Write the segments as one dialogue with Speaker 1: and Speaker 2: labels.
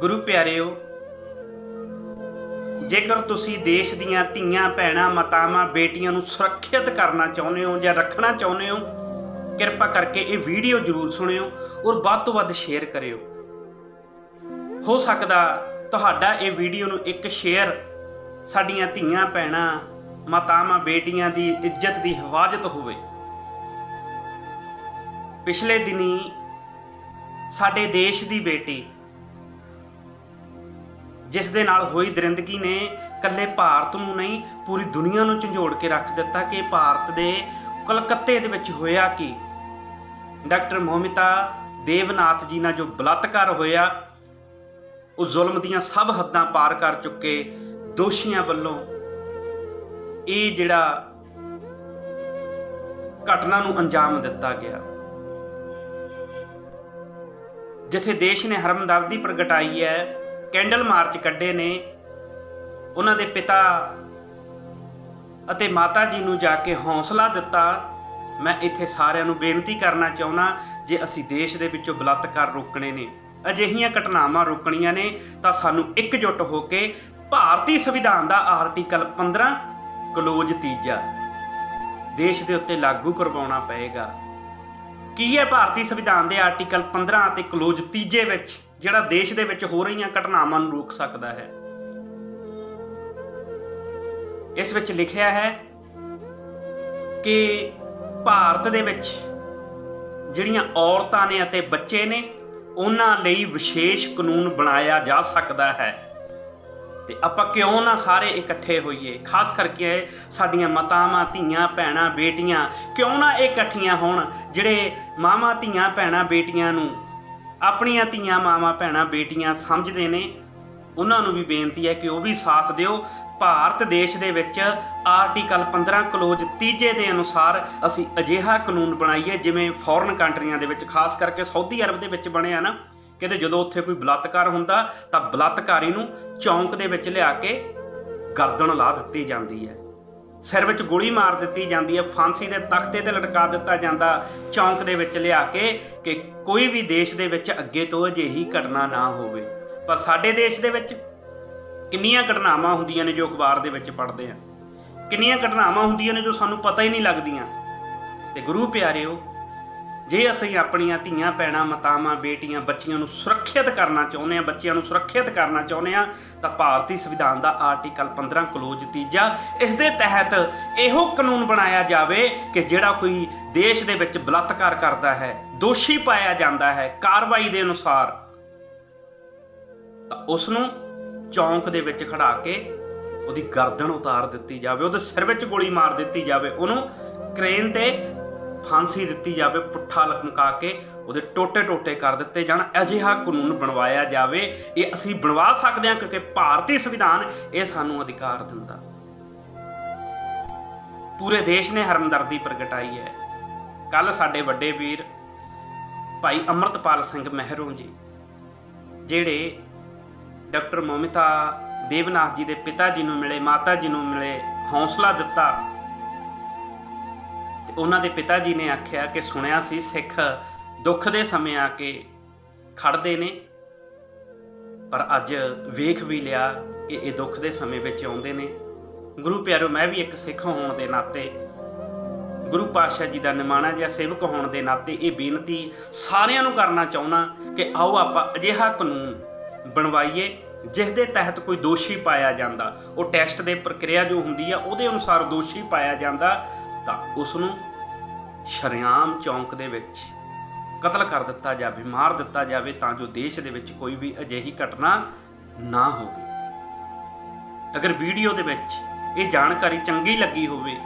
Speaker 1: ਗੁਰੂ ਪਿਆਰਿਓ, ਜੇਕਰ ਤੁਸੀਂ ਦੇਸ਼ ਦੀਆਂ ਧੀਆਂ, ਭੈਣਾਂ, ਮਾਤਾਵਾਂ, ਬੇਟੀਆਂ ਨੂੰ ਸੁਰੱਖਿਅਤ ਕਰਨਾ ਚਾਹੁੰਦੇ ਹੋ ਜਾਂ ਰੱਖਣਾ ਚਾਹੁੰਦੇ ਹੋ, ਕਿਰਪਾ ਕਰਕੇ ਇਹ ਵੀਡੀਓ ਜਰੂਰ ਸੁਣਿਓ ਔਰ ਵੱਧ ਤੋਂ ਵੱਧ ਸ਼ੇਅਰ ਕਰਿਓ। ਹੋ ਸਕਦਾ ਤੁਹਾਡਾ ਇਹ ਵੀਡੀਓ ਨੂੰ ਇੱਕ ਸ਼ੇਅਰ ਸਾਡੀਆਂ ਧੀਆਂ, ਭੈਣਾਂ, ਮਾਤਾਵਾਂ, ਬੇਟੀਆਂ ਦੀ ਇੱਜ਼ਤ ਦੀ ਹਿਫਾਜ਼ਤ ਹੋਵੇ। ਪਿਛਲੇ ਦਿਨੀ ਸਾਡੇ ਦੇਸ਼ ਦੀ ਬੇਟੀ ਜਿਸ ਦੇ ਨਾਲ ਹੋਈ ਦਰਿੰਦਗੀ ਨੇ ਕੱਲੇ ਭਾਰਤ ਨੂੰ ਨਹੀਂ, ਪੂਰੀ ਦੁਨੀਆ ਨੂੰ ਝੰਜੋੜ ਕੇ ਰੱਖ ਦਿੱਤਾ ਕਿ ਭਾਰਤ ਦੇ ਕਲਕੱਤੇ ਦੇ ਵਿੱਚ ਹੋਇਆ ਕਿ। ਡਾਕਟਰ ਮੋਹਮਿਤਾ ਦੇਵਨਾਥ ਜੀ ਨਾਲ ਜੋ ਬਲਾਤਕਾਰ ਹੋਇਆ, ਉਹ ਜ਼ੁਲਮ ਦੀਆਂ ਸਭ ਹੱਦਾਂ ਪਾਰ ਕਰ ਚੁੱਕੇ ਦੋਸ਼ੀਆਂ ਵੱਲੋਂ। ਇਹ ਜਿਹੜਾ ਘਟਨਾ ਨੂੰ ਅੰਜਾਮ ਦਿੱਤਾ ਗਿਆ। ਜਿੱਥੇ ਦੇਸ਼ ਨੇ ਹਰਮਦਰਦੀ ਪ੍ਰਗਟਾਈ ਹੈ ਕੈਂਡਲ ਮਾਰਚ ਕੱਢੇ ਨੇ। ਉਹਨਾਂ ਦੇ ਪਿਤਾ ਅਤੇ ਮਾਤਾ ਜੀ ਨੂੰ ਜਾ ਕੇ ਹੌਸਲਾ ਦਿੱਤਾ। ਮੈਂ ਇੱਥੇ ਸਾਰਿਆਂ ਨੂੰ ਬੇਨਤੀ ਕਰਨਾ ਚਾਹੁੰਦਾ ਜੇ ਅਸੀਂ ਦੇਸ਼ ਦੇ ਵਿੱਚੋਂ ਬਲਾਤਕਾਰ ਰੋਕਣੇ ਨੇ, ਅਜਿਹੀਆਂ ਘਟਨਾਵਾਂ ਰੋਕਣੀਆਂ ਨੇ, ਤਾਂ ਸਾਨੂੰ ਇਕਜੁੱਟ ਹੋ ਕੇ ਭਾਰਤੀ ਸੰਵਿਧਾਨ ਦਾ ਆਰਟੀਕਲ 15 ਕਲੋਜ਼ ਤੀਜਾ, ਦੇਸ਼ ਦੇ ਉੱਤੇ ਲਾਗੂ ਕਰਵਾਉਣਾ ਪਏਗਾ। ਕੀ ਹੈ ਭਾਰਤੀ ਸੰਵਿਧਾਨ ਦੇ ਆਰਟੀਕਲ 15 ਅਤੇ ਕਲੋਜ਼ ਤੀਜੇ ਵਿੱਚ? ਜਿਹੜਾ ਦੇਸ਼ ਦੇ ਵਿੱਚ ਹੋ ਰਹੀਆਂ ਘਟਨਾਵਾਂ ਨੂੰ ਰੋਕ ਸਕਦਾ ਹੈ। ਇਸ ਵਿੱਚ ਲਿਖਿਆ ਹੈ ਕਿ ਭਾਰਤ ਦੇ ਵਿੱਚ ਜਿਹੜੀਆਂ ਔਰਤਾਂ ਨੇ ਅਤੇ ਬੱਚੇ ਨੇ, ਉਹਨਾਂ ਲਈ ਵਿਸ਼ੇਸ਼ ਕਾਨੂੰਨ ਬਣਾਇਆ ਜਾ ਸਕਦਾ ਹੈ। ਤੇ ਆਪਾਂ ਕਿਉਂ ਨਾ ਸਾਰੇ ਇਕੱਠੇ ਹੋਈਏ? ਖਾਸ ਕਰਕੇ ਸਾਡੀਆਂ ਮਾਤਾਵਾਂ, ਧੀਆਂ, ਭੈਣਾਂ, ਬੇਟੀਆਂ ਕਿਉਂ ਨਾ ਇਹ ਇਕੱਠੀਆਂ ਹੋਣ, ਜਿਹੜੇ ਮਾਵਾਂ, ਧੀਆਂ, ਭੈਣਾਂ, ਬੇਟੀਆਂ ਨੂੰ ਆਪਣੀਆਂ ਧੀਆਂ, ਮਾਵਾਂ, ਭੈਣਾਂ, ਬੇਟੀਆਂ ਸਮਝਦੇ ਨੇ। ਉਹਨਾਂ ਨੂੰ ਵੀ ਬੇਨਤੀ ਹੈ ਕਿ ਉਹ ਵੀ ਸਾਥ ਦਿਓ। ਭਾਰਤ ਦੇਸ਼ ਦੇ ਵਿੱਚ ਆਰਟੀਕਲ 15 ਕਲੋਜ਼ ਤੀਜੇ ਦੇ ਅਨੁਸਾਰ ਅਸੀਂ ਅਜਿਹਾ ਕਾਨੂੰਨ ਬਣਾਈਏ ਜਿਵੇਂ ਫੋਰਨ ਕੰਟਰੀਆਂ ਦੇ ਵਿੱਚ, ਖਾਸ ਕਰਕੇ ਸਾਊਦੀ ਅਰਬ ਦੇ ਵਿੱਚ ਬਣਿਆ ਨਾ। ਕਿਤੇ ਜਦੋਂ ਉੱਥੇ ਕੋਈ ਬਲਾਤਕਾਰ ਹੁੰਦਾ ਤਾਂ ਬਲਾਤਕਾਰੀ ਨੂੰ ਚੌਂਕ ਦੇ ਵਿੱਚ ਲਿਆ ਕੇ ਗਰਦਨ ਲਾ ਦਿੱਤੀ ਜਾਂਦੀ ਹੈ। ਸਿਰ ਵਿੱਚ ਗੋਲੀ ਮਾਰ ਦਿੱਤੀ ਜਾਂਦੀ ਹੈ, ਫਾਂਸੀ ਦੇ ਤਖਤੇ ਤੇ ਲਟਕਾ ਦਿੱਤਾ ਜਾਂਦਾ, ਚੌਂਕ ਦੇ ਵਿੱਚ ਲਿਆ ਕੇ ਕਿ ਕੋਈ ਵੀ ਦੇਸ਼ ਦੇ ਵਿੱਚ ਅੱਗੇ ਤੋਂ ਅਜਿਹੀ ਘਟਨਾ ਨਾ ਹੋਵੇ। ਪਰ ਸਾਡੇ ਦੇਸ਼ ਦੇ ਵਿੱਚ ਕਿੰਨੀਆਂ ਘਟਨਾਵਾਂ ਹੁੰਦੀਆਂ ਨੇ ਜੋ ਅਖਬਾਰ ਦੇ ਵਿੱਚ ਪੜ੍ਹਦੇ ਆ। ਕਿੰਨੀਆਂ ਘਟਨਾਵਾਂ ਹੁੰਦੀਆਂ ਨੇ ਜੋ ਸਾਨੂੰ ਪਤਾ ਹੀ ਨਹੀਂ ਲੱਗਦੀਆਂ। ਤੇ ਗੁਰੂ ਪਿਆਰਿਓ ਜੇ ਅਸੀਂ ਆਪਣੀਆਂ ਧੀਆਂ, ਭੈਣਾਂ, ਮਾਤਾਵਾਂ, ਬੇਟੀਆਂ, ਬੱਚੀਆਂ ਨੂੰ ਸੁਰੱਖਿਅਤ ਕਰਨਾ ਚਾਹੁੰਦੇ ਆ ਬੱਚਿਆਂ ਨੂੰ ਸੁਰੱਖਿਅਤ ਕਰਨਾ ਚਾਹੁੰਦੇ ਆ ਤਾਂ ਭਾਰਤੀ ਸੰਵਿਧਾਨ ਦਾ ਆਰਟੀਕਲ 15 ਕਲੋਜ਼ ਤੀਜਾ ਇਸ ਦੇ ਤਹਿਤ ਇਹੋ ਕਾਨੂੰਨ ਬਣਾਇਆ ਜਾਵੇ ਕਿ ਜਿਹੜਾ ਕੋਈ ਦੇਸ਼ ਦੇ ਵਿੱਚ ਬਲਾਤਕਾਰ ਕਰਦਾ ਹੈ, ਦੋਸ਼ੀ ਪਾਇਆ ਜਾਂਦਾ ਹੈ, ਕਾਰਵਾਈ ਦੇ ਅਨੁਸਾਰ, ਤਾਂ ਉਸ ਨੂੰ ਚੌਂਕ ਦੇ ਵਿੱਚ ਖੜਾ ਕੇ ਉਹਦੀ ਗਰਦਨ ਉਤਾਰ ਦਿੱਤੀ ਜਾਵੇ, ਉਹਦੇ ਸਿਰ ਵਿੱਚ ਗੋਲੀ ਮਾਰ ਦਿੱਤੀ ਜਾਵੇ, ਉਹਨੂੰ ਕ੍ਰੇਨ ਤੇ ਫਾਂਸੀ ਦਿੱਤੀ ਜਾਵੇ, ਪੁੱਠਾ ਲਮਕਾ ਕੇ ਉਹਦੇ ਟੋਟੇ ਟੋਟੇ ਕਰ ਦਿੱਤੇ ਜਾਣ, ਅਜਿਹਾ ਕਾਨੂੰਨ ਬਣਵਾਇਆ ਜਾਵੇ। ਇਹ ਅਸੀਂ ਬਣਵਾ ਸਕਦੇ ਹਾਂ ਕਿਉਂਕਿ ਭਾਰਤੀ ਸੰਵਿਧਾਨ ਇਹ ਸਾਨੂੰ ਅਧਿਕਾਰ ਦਿੰਦਾ। ਪੂਰੇ ਦੇਸ਼ ਨੇ ਹਰਮਦਰਦੀ ਪ੍ਰਗਟਾਈ ਹੈ। ਕੱਲ ਸਾਡੇ ਵੱਡੇ ਵੀਰ ਭਾਈ ਅਮਰਤਪਾਲ ਸਿੰਘ ਮਹਿਰੋਂ ਜੀ, ਜਿਹੜੇ ਡਾਕਟਰ ਮਮਿਤਾ ਦੇਵਨਾਥ ਜੀ ਦੇ ਪਿਤਾ ਜੀ ਨੂੰ ਮਿਲੇ, ਮਾਤਾ ਜੀ ਨੂੰ ਮਿਲੇ, ਹੌਸਲਾ ਦਿੱਤਾ। ਉਹਨਾਂ ਦੇ ਪਿਤਾ ਜੀ ਨੇ ਆਖਿਆ ਕਿ ਸੁਣਿਆ ਸੀ, ਸਿੱਖ ਦੁੱਖ ਦੇ ਸਮੇਂ ਆ ਕੇ ਖੜਦੇ ਨੇ, ਪਰ ਅੱਜ ਵੇਖ ਵੀ ਲਿਆ ਕਿ ਇਹ ਦੁੱਖ ਦੇ ਸਮੇਂ ਵਿੱਚ ਆਉਂਦੇ ਨੇ। ਗੁਰੂ ਪਿਆਰੋ, ਮੈਂ ਵੀ ਇੱਕ ਸਿੱਖ ਹੋਣ ਦੇ ਨਾਤੇ, ਗੁਰੂ ਪਾਤਸ਼ਾਹ ਜੀ ਦਾ ਨਿਮਾਣਾ ਜਿਹਾ ਸੇਵਕ ਹੋਣ ਦੇ ਨਾਤੇ ਇਹ ਬੇਨਤੀ ਸਾਰਿਆਂ ਨੂੰ ਕਰਨਾ ਚਾਹੁੰਦਾ ਕਿ ਆਓ ਆਪਾਂ ਅਜਿਹਾ ਕਾਨੂੰਨ ਬਣਵਾਈਏ ਜਿਸ ਦੇ ਤਹਿਤ ਕੋਈ ਦੋਸ਼ੀ ਪਾਇਆ ਜਾਂਦਾ। ਉਹ ਟੈਸਟ ਦੇ ਪ੍ਰਕਿਰਿਆ ਜੋ ਹੁੰਦੀ ਆ, ਉਹਦੇ ਅਨੁਸਾਰ ਦੋਸ਼ੀ ਪਾਇਆ ਜਾਂਦਾ। ਤਾਂ ਉਸ ਨੂੰ ਸ਼ਰਿਆਮ ਚੌਂਕ ਦੇ ਵਿੱਚ ਕਤਲ ਕਰ ਦਿੱਤਾ ਜਾਵੇ, ਮਾਰ ਦਿੱਤਾ ਜਾਵੇ ਤਾਂ ਜੋ ਦੇਸ਼ ਦੇ ਵਿੱਚ ਕੋਈ ਵੀ ਅਜਿਹੀ ਘਟਨਾ ਨਾ ਹੋਵੇ। ਅਗਰ ਵੀਡੀਓ ਦੇ ਵਿੱਚ ਇਹ ਜਾਣਕਾਰੀ ਚੰਗੀ ਲੱਗੀ ਹੋਵੇ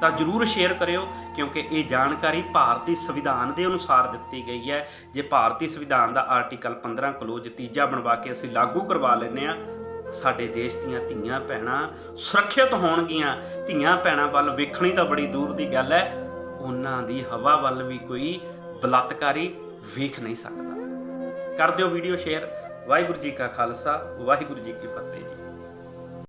Speaker 1: ਤਾਂ ਜਰੂਰ ਸ਼ੇਅਰ ਕਰਿਓ, ਕਿਉਂਕਿ ਇਹ ਜਾਣਕਾਰੀ ਭਾਰਤੀ ਸੰਵਿਧਾਨ ਦੇ ਅਨੁਸਾਰ ਦਿੱਤੀ ਗਈ ਹੈ। ਜੇ ਭਾਰਤੀ ਸੰਵਿਧਾਨ ਦਾ ਆਰਟੀਕਲ 15 ਕਲੋਜ਼ ਤੀਜਾ ਬਣਵਾ ਕੇ ਅਸੀਂ ਲਾਗੂ ਕਰਵਾ ਲੈਨੇ ਆ ਸਾਡੇ ਦੇਸ਼ ਦੀਆਂ ਧੀਆਂ ਭੈਣਾਂ ਸੁਰੱਖਿਅਤ ਹੋਣਗੀਆਂ। ਧੀਆਂ ਭੈਣਾਂ ਵੱਲ ਵੇਖਣੀ ਤਾਂ ਬੜੀ ਦੂਰ ਦੀ ਗੱਲ ਹੈ। ਉਹਨਾਂ ਦੀ ਹਵਾ ਵੱਲ ਵੀ ਕੋਈ ਬਲਾਤਕਾਰੀ ਵੇਖ ਨਹੀਂ ਸਕਦਾ। ਕਰ ਦਿਓ ਵੀਡੀਓ ਸ਼ੇਅਰ। ਵਾਹਿਗੁਰੂ ਜੀ ਕਾ ਖਾਲਸਾ, ਵਾਹਿਗੁਰੂ ਜੀ ਕੀ ਫਤਿਹ ਜੀ।